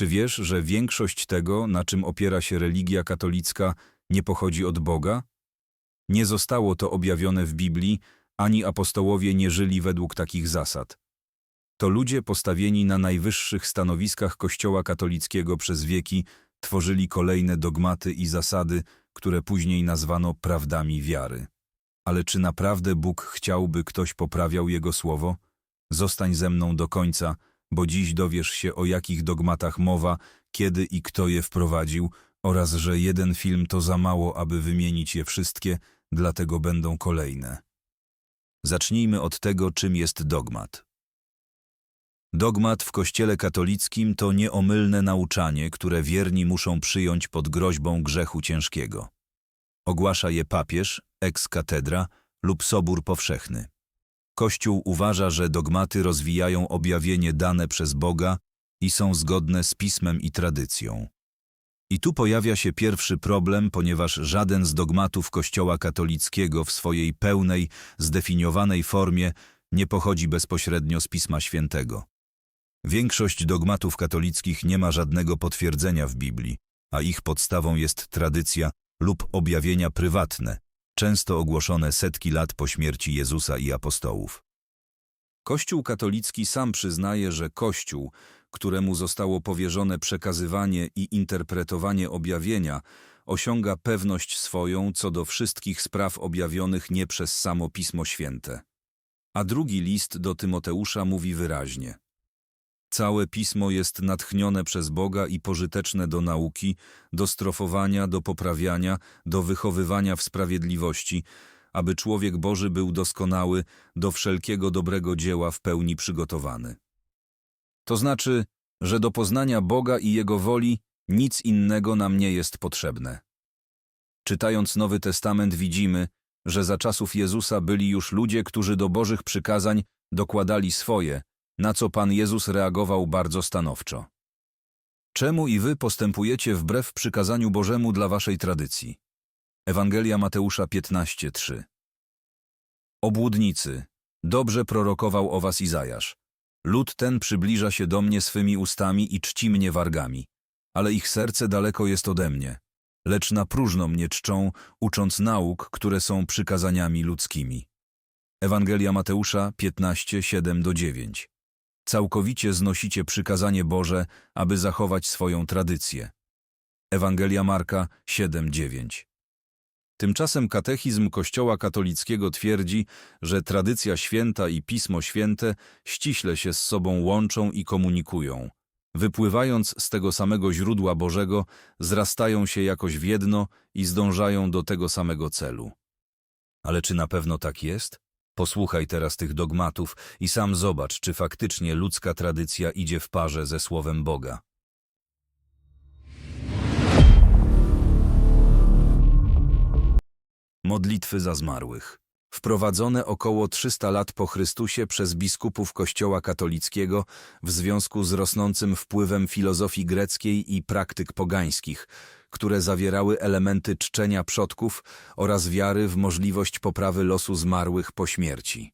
Czy wiesz, że większość tego, na czym opiera się religia katolicka, nie pochodzi od Boga? Nie zostało to objawione w Biblii, ani apostołowie nie żyli według takich zasad. To ludzie postawieni na najwyższych stanowiskach Kościoła katolickiego przez wieki tworzyli kolejne dogmaty i zasady, które później nazwano prawdami wiary. Ale czy naprawdę Bóg chciałby ktoś poprawiał Jego słowo? Zostań ze mną do końca, bo dziś dowiesz się o jakich dogmatach mowa, kiedy i kto je wprowadził oraz że jeden film to za mało, aby wymienić je wszystkie, dlatego będą kolejne. Zacznijmy od tego, czym jest dogmat. Dogmat w Kościele katolickim to nieomylne nauczanie, które wierni muszą przyjąć pod groźbą grzechu ciężkiego. Ogłasza je papież, ex katedra lub sobór powszechny. Kościół uważa, że dogmaty rozwijają objawienie dane przez Boga i są zgodne z pismem i tradycją. I tu pojawia się pierwszy problem, ponieważ żaden z dogmatów Kościoła katolickiego w swojej pełnej, zdefiniowanej formie nie pochodzi bezpośrednio z Pisma Świętego. Większość dogmatów katolickich nie ma żadnego potwierdzenia w Biblii, a ich podstawą jest tradycja lub objawienia prywatne, często ogłoszone setki lat po śmierci Jezusa i apostołów. Kościół katolicki sam przyznaje, że Kościół, któremu zostało powierzone przekazywanie i interpretowanie objawienia, osiąga pewność swoją co do wszystkich spraw objawionych nie przez samo Pismo Święte. A drugi list do Tymoteusza mówi wyraźnie. Całe Pismo jest natchnione przez Boga i pożyteczne do nauki, do strofowania, do poprawiania, do wychowywania w sprawiedliwości, aby człowiek Boży był doskonały, do wszelkiego dobrego dzieła w pełni przygotowany. To znaczy, że do poznania Boga i Jego woli nic innego nam nie jest potrzebne. Czytając Nowy Testament widzimy, że za czasów Jezusa byli już ludzie, którzy do Bożych przykazań dokładali swoje, na co Pan Jezus reagował bardzo stanowczo. Czemu i wy postępujecie wbrew przykazaniu Bożemu dla waszej tradycji? Ewangelia Mateusza 15:3 Obłudnicy, dobrze prorokował o was Izajasz. Lud ten przybliża się do mnie swymi ustami i czci mnie wargami, ale ich serce daleko jest ode mnie, lecz na próżno mnie czczą, ucząc nauk, które są przykazaniami ludzkimi. Ewangelia Mateusza 15:7-9 Całkowicie znosicie przykazanie Boże, aby zachować swoją tradycję. Ewangelia Marka 7:9 Tymczasem katechizm Kościoła katolickiego twierdzi, że tradycja święta i Pismo Święte ściśle się z sobą łączą i komunikują. Wypływając z tego samego źródła Bożego, zrastają się jakoś w jedno i zdążają do tego samego celu. Ale czy na pewno tak jest? Posłuchaj teraz tych dogmatów i sam zobacz, czy faktycznie ludzka tradycja idzie w parze ze Słowem Boga. Modlitwy za zmarłych. Wprowadzone około 300 lat po Chrystusie przez biskupów Kościoła katolickiego w związku z rosnącym wpływem filozofii greckiej i praktyk pogańskich, które zawierały elementy czczenia przodków oraz wiary w możliwość poprawy losu zmarłych po śmierci.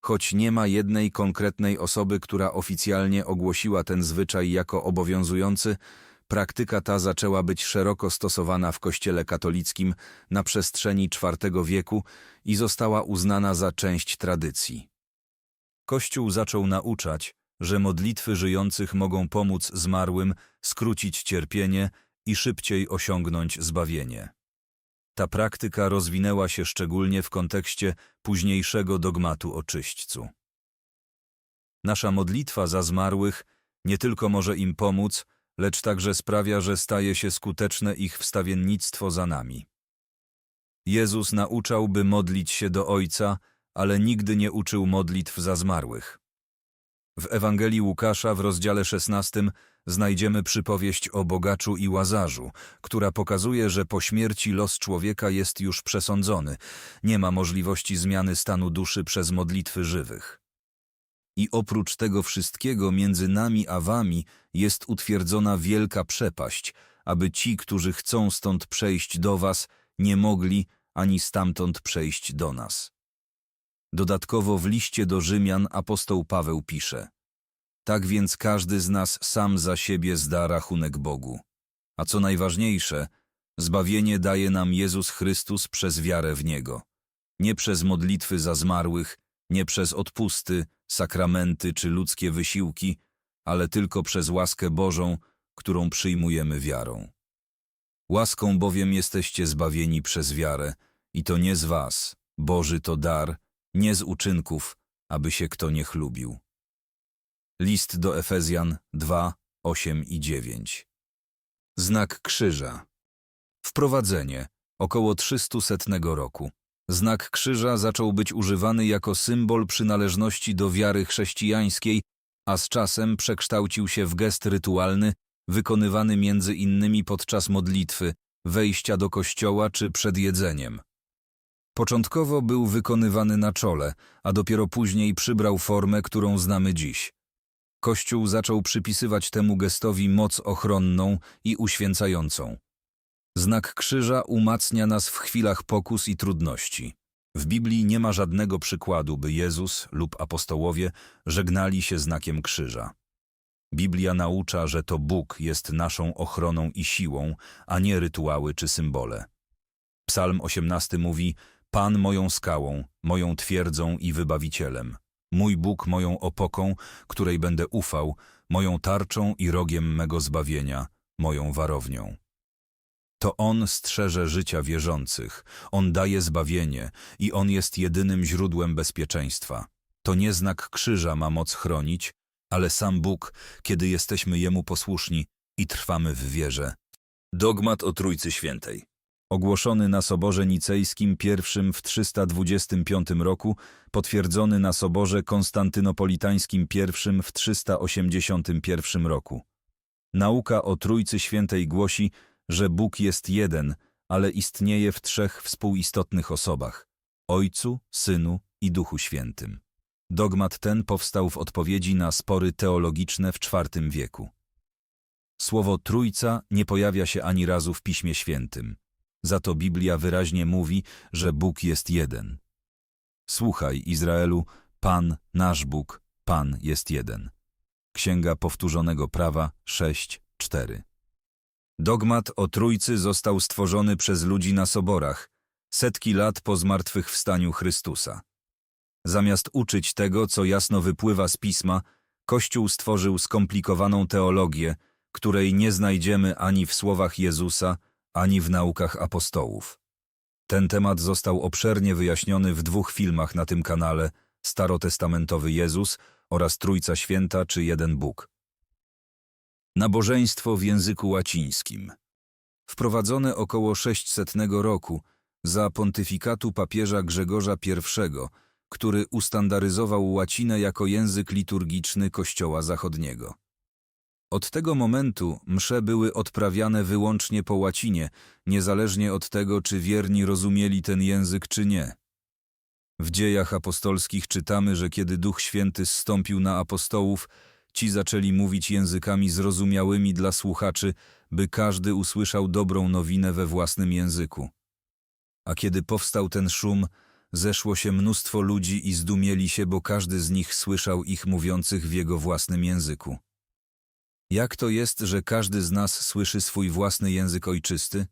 Choć nie ma jednej konkretnej osoby, która oficjalnie ogłosiła ten zwyczaj jako obowiązujący, praktyka ta zaczęła być szeroko stosowana w Kościele katolickim na przestrzeni IV wieku i została uznana za część tradycji. Kościół zaczął nauczać, że modlitwy żyjących mogą pomóc zmarłym skrócić cierpienie i szybciej osiągnąć zbawienie. Ta praktyka rozwinęła się szczególnie w kontekście późniejszego dogmatu o czyśćcu. Nasza modlitwa za zmarłych nie tylko może im pomóc, lecz także sprawia, że staje się skuteczne ich wstawiennictwo za nami. Jezus nauczał, by modlić się do Ojca, ale nigdy nie uczył modlitw za zmarłych. W Ewangelii Łukasza w rozdziale 16 znajdziemy przypowieść o bogaczu i łazarzu, która pokazuje, że po śmierci los człowieka jest już przesądzony, nie ma możliwości zmiany stanu duszy przez modlitwy żywych. I oprócz tego wszystkiego między nami a wami jest utwierdzona wielka przepaść, aby ci, którzy chcą stąd przejść do was, nie mogli ani stamtąd przejść do nas. Dodatkowo w liście do Rzymian apostoł Paweł pisze Tak więc każdy z nas sam za siebie zda rachunek Bogu. A co najważniejsze, zbawienie daje nam Jezus Chrystus przez wiarę w Niego. Nie przez modlitwy za zmarłych, nie przez odpusty, sakramenty czy ludzkie wysiłki, ale tylko przez łaskę Bożą, którą przyjmujemy wiarą. Łaską bowiem jesteście zbawieni przez wiarę, i to nie z was, Boży to dar, nie z uczynków, aby się kto nie chlubił. List do Efezjan 2, 8 i 9 Znak krzyża Wprowadzenie około 300 roku. Znak krzyża zaczął być używany jako symbol przynależności do wiary chrześcijańskiej, a z czasem przekształcił się w gest rytualny, wykonywany między innymi podczas modlitwy, wejścia do kościoła czy przed jedzeniem. Początkowo był wykonywany na czole, a dopiero później przybrał formę, którą znamy dziś. Kościół zaczął przypisywać temu gestowi moc ochronną i uświęcającą. Znak krzyża umacnia nas w chwilach pokus i trudności. W Biblii nie ma żadnego przykładu, by Jezus lub apostołowie żegnali się znakiem krzyża. Biblia naucza, że to Bóg jest naszą ochroną i siłą, a nie rytuały czy symbole. Psalm 18 mówi: Pan moją skałą, moją twierdzą i wybawicielem. Mój Bóg moją opoką, której będę ufał, moją tarczą i rogiem mego zbawienia, moją warownią. To On strzeże życia wierzących, On daje zbawienie i On jest jedynym źródłem bezpieczeństwa. To nie znak krzyża ma moc chronić, ale sam Bóg, kiedy jesteśmy Jemu posłuszni i trwamy w wierze. Dogmat o Trójcy Świętej ogłoszony na Soborze Nicejskim I w 325 roku, potwierdzony na Soborze Konstantynopolitańskim I w 381 roku. Nauka o Trójcy Świętej głosi, że Bóg jest jeden, ale istnieje w trzech współistotnych osobach Ojcu, Synu i Duchu Świętym. Dogmat ten powstał w odpowiedzi na spory teologiczne w IV wieku. Słowo Trójca nie pojawia się ani razu w Piśmie Świętym. Za to Biblia wyraźnie mówi, że Bóg jest jeden. Słuchaj, Izraelu, Pan, nasz Bóg, Pan jest jeden. Księga Powtórzonego Prawa 6:4. Dogmat o Trójcy został stworzony przez ludzi na soborach, setki lat po zmartwychwstaniu Chrystusa. Zamiast uczyć tego, co jasno wypływa z Pisma, Kościół stworzył skomplikowaną teologię, której nie znajdziemy ani w słowach Jezusa, ani w naukach apostołów. Ten temat został obszernie wyjaśniony w dwóch filmach na tym kanale Starotestamentowy Jezus oraz Trójca Święta czy Jeden Bóg. Nabożeństwo w języku łacińskim. Wprowadzone około 600 roku za pontyfikatu papieża Grzegorza I, który ustandaryzował łacinę jako język liturgiczny Kościoła Zachodniego. Od tego momentu msze były odprawiane wyłącznie po łacinie, niezależnie od tego, czy wierni rozumieli ten język, czy nie. W dziejach apostolskich czytamy, że kiedy Duch Święty zstąpił na apostołów, ci zaczęli mówić językami zrozumiałymi dla słuchaczy, by każdy usłyszał dobrą nowinę we własnym języku. A kiedy powstał ten szum, zeszło się mnóstwo ludzi i zdumieli się, bo każdy z nich słyszał ich mówiących w jego własnym języku. Jak to jest, że każdy z nas słyszy swój własny język ojczysty?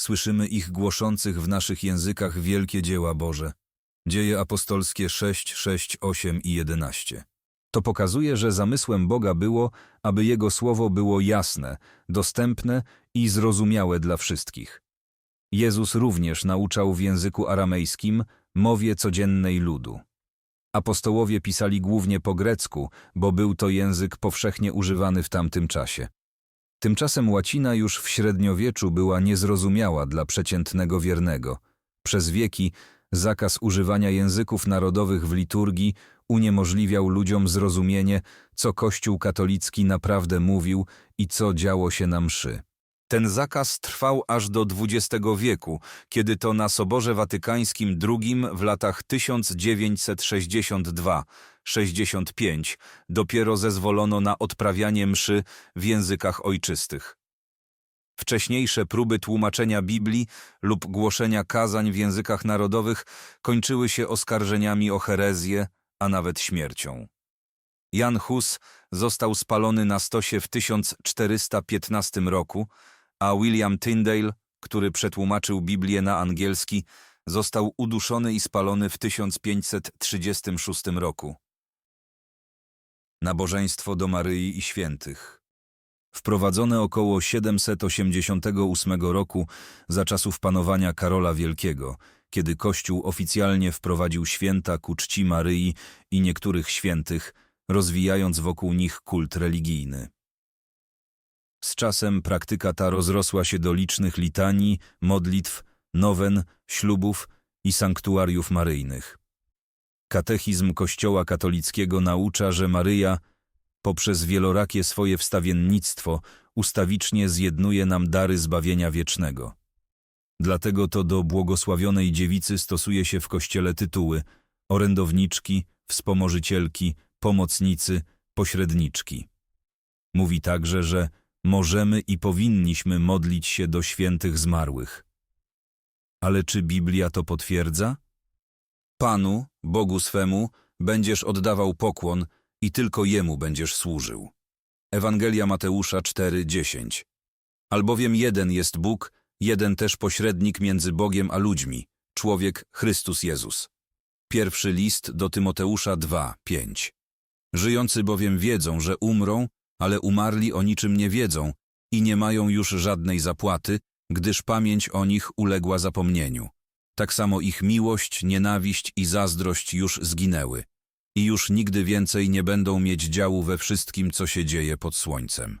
Słyszymy ich głoszących w naszych językach wielkie dzieła Boże. Dzieje apostolskie 6, 6, 8 i 11. To pokazuje, że zamysłem Boga było, aby Jego słowo było jasne, dostępne i zrozumiałe dla wszystkich. Jezus również nauczał w języku aramejskim, mowie codziennej ludu. Apostołowie pisali głównie po grecku, bo był to język powszechnie używany w tamtym czasie. Tymczasem łacina już w średniowieczu była niezrozumiała dla przeciętnego wiernego. Przez wieki zakaz używania języków narodowych w liturgii uniemożliwiał ludziom zrozumienie, co Kościół katolicki naprawdę mówił i co działo się na mszy. Ten zakaz trwał aż do XX wieku, kiedy to na Soborze Watykańskim II w latach 1962-65 dopiero zezwolono na odprawianie mszy w językach ojczystych. Wcześniejsze próby tłumaczenia Biblii lub głoszenia kazań w językach narodowych kończyły się oskarżeniami o herezję, a nawet śmiercią. Jan Hus został spalony na stosie w 1415 roku, a William Tyndale, który przetłumaczył Biblię na angielski, został uduszony i spalony w 1536 roku. Nabożeństwo do Maryi i Świętych Wprowadzone około 788 roku za czasów panowania Karola Wielkiego, kiedy Kościół oficjalnie wprowadził święta ku czci Maryi i niektórych świętych, rozwijając wokół nich kult religijny. Z czasem praktyka ta rozrosła się do licznych litanii, modlitw, nowen, ślubów i sanktuariów maryjnych. Katechizm Kościoła katolickiego naucza, że Maryja poprzez wielorakie swoje wstawiennictwo ustawicznie zjednuje nam dary zbawienia wiecznego. Dlatego to do błogosławionej dziewicy stosuje się w Kościele tytuły orędowniczki, wspomożycielki, pomocnicy, pośredniczki. Mówi także, że możemy i powinniśmy modlić się do świętych zmarłych. Ale czy Biblia to potwierdza? Panu, Bogu swemu, będziesz oddawał pokłon i tylko Jemu będziesz służył. Ewangelia Mateusza 4:10. Albowiem jeden jest Bóg, jeden też pośrednik między Bogiem a ludźmi, człowiek Chrystus Jezus. Pierwszy list do Tymoteusza 2:5. Żyjący bowiem wiedzą, że umrą, ale umarli o niczym nie wiedzą i nie mają już żadnej zapłaty, gdyż pamięć o nich uległa zapomnieniu. Tak samo ich miłość, nienawiść i zazdrość już zginęły i już nigdy więcej nie będą mieć działu we wszystkim, co się dzieje pod słońcem.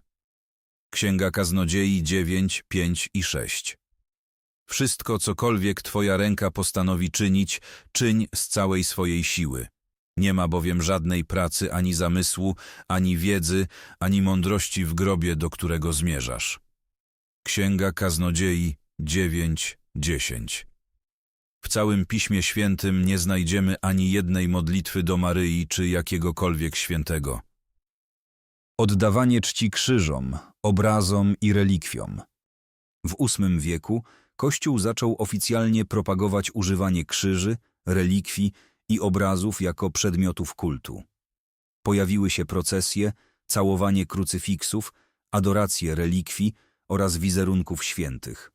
Księga Kaznodziei 9, 5 i 6 Wszystko, cokolwiek Twoja ręka postanowi czynić, czyń z całej swojej siły. Nie ma bowiem żadnej pracy, ani zamysłu, ani wiedzy, ani mądrości w grobie, do którego zmierzasz. Księga Kaznodziei 9, 10 W całym Piśmie Świętym nie znajdziemy ani jednej modlitwy do Maryi czy jakiegokolwiek świętego. Oddawanie czci krzyżom, obrazom i relikwiom. W VIII wieku Kościół zaczął oficjalnie propagować używanie krzyży, relikwii i obrazów jako przedmiotów kultu. Pojawiły się procesje, całowanie krucyfiksów, adoracje relikwii oraz wizerunków świętych.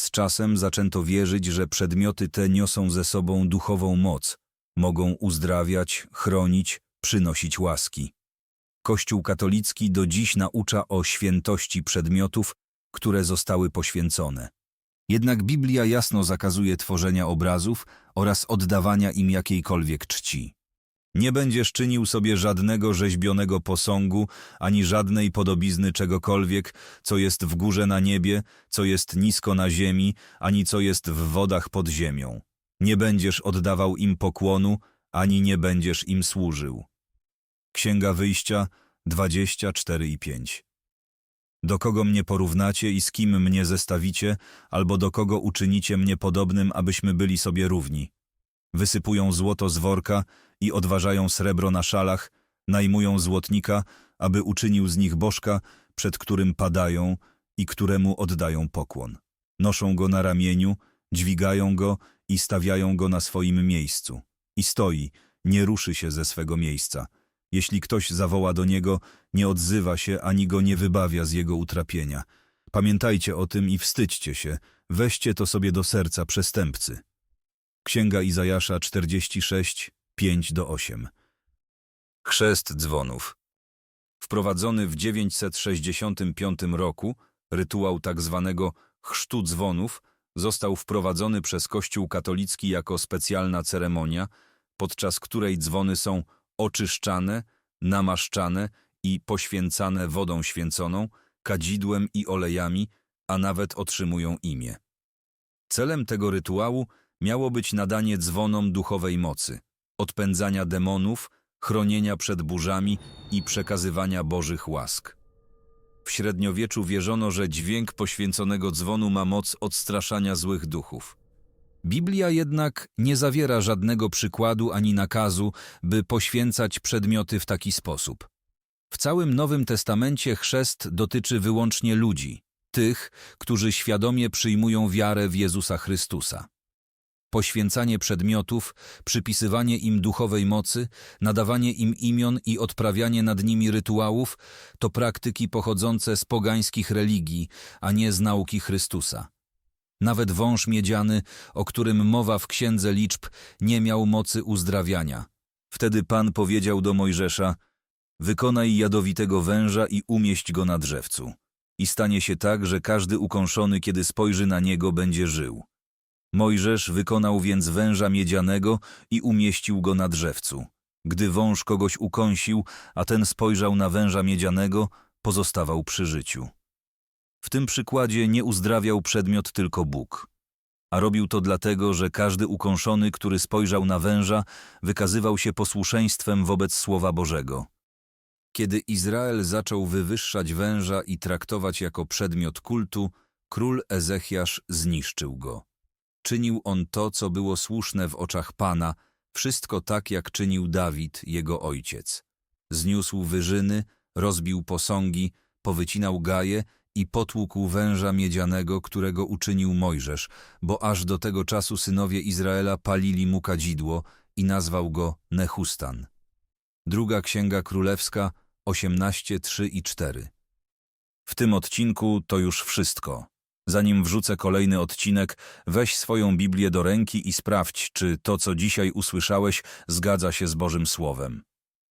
Z czasem zaczęto wierzyć, że przedmioty te niosą ze sobą duchową moc, mogą uzdrawiać, chronić, przynosić łaski. Kościół katolicki do dziś naucza o świętości przedmiotów, które zostały poświęcone. Jednak Biblia jasno zakazuje tworzenia obrazów oraz oddawania im jakiejkolwiek czci. Nie będziesz czynił sobie żadnego rzeźbionego posągu, ani żadnej podobizny czegokolwiek, co jest w górze na niebie, co jest nisko na ziemi, ani co jest w wodach pod ziemią. Nie będziesz oddawał im pokłonu, ani nie będziesz im służył. Księga Wyjścia 24 i 5 Do kogo mnie porównacie i z kim mnie zestawicie, albo do kogo uczynicie mnie podobnym, abyśmy byli sobie równi? Wysypują złoto z worka i odważają srebro na szalach, najmują złotnika, aby uczynił z nich bożka, przed którym padają i któremu oddają pokłon. Noszą go na ramieniu, dźwigają go i stawiają go na swoim miejscu. I stoi, nie ruszy się ze swego miejsca. Jeśli ktoś zawoła do niego, nie odzywa się ani go nie wybawia z jego utrapienia. Pamiętajcie o tym i wstydźcie się, weźcie to sobie do serca przestępcy. Księga Izajasza 46, 5-8 Chrzest dzwonów Wprowadzony w 965 roku, rytuał tak zwanego chrztu dzwonów został wprowadzony przez Kościół katolicki jako specjalna ceremonia, podczas której dzwony są oczyszczane, namaszczane i poświęcane wodą święconą, kadzidłem i olejami, a nawet otrzymują imię. Celem tego rytuału miało być nadanie dzwonom duchowej mocy, odpędzania demonów, chronienia przed burzami i przekazywania bożych łask. W średniowieczu wierzono, że dźwięk poświęconego dzwonu ma moc odstraszania złych duchów. Biblia jednak nie zawiera żadnego przykładu ani nakazu, by poświęcać przedmioty w taki sposób. W całym Nowym Testamencie chrzest dotyczy wyłącznie ludzi, tych, którzy świadomie przyjmują wiarę w Jezusa Chrystusa. Poświęcanie przedmiotów, przypisywanie im duchowej mocy, nadawanie im imion i odprawianie nad nimi rytuałów to praktyki pochodzące z pogańskich religii, a nie z nauki Chrystusa. Nawet wąż miedziany, o którym mowa w Księdze Liczb, nie miał mocy uzdrawiania. Wtedy Pan powiedział do Mojżesza, wykonaj jadowitego węża i umieść go na drzewcu. I stanie się tak, że każdy ukąszony, kiedy spojrzy na niego, będzie żył. Mojżesz wykonał więc węża miedzianego i umieścił go na drzewcu. Gdy wąż kogoś ukąsił, a ten spojrzał na węża miedzianego, pozostawał przy życiu. W tym przykładzie nie uzdrawiał przedmiot tylko Bóg. A robił to dlatego, że każdy ukąszony, który spojrzał na węża, wykazywał się posłuszeństwem wobec Słowa Bożego. Kiedy Izrael zaczął wywyższać węża i traktować jako przedmiot kultu, król Ezechiasz zniszczył go. Czynił on to, co było słuszne w oczach Pana, wszystko tak, jak czynił Dawid, jego ojciec. Zniósł wyżyny, rozbił posągi, powycinał gaje i potłukł węża miedzianego, którego uczynił Mojżesz, bo aż do tego czasu synowie Izraela palili mu kadzidło i nazwał go Nehustan. Druga Księga Królewska 18, 3 i 4 W tym odcinku to już wszystko. Zanim wrzucę kolejny odcinek, weź swoją Biblię do ręki i sprawdź, czy to, co dzisiaj usłyszałeś, zgadza się z Bożym Słowem.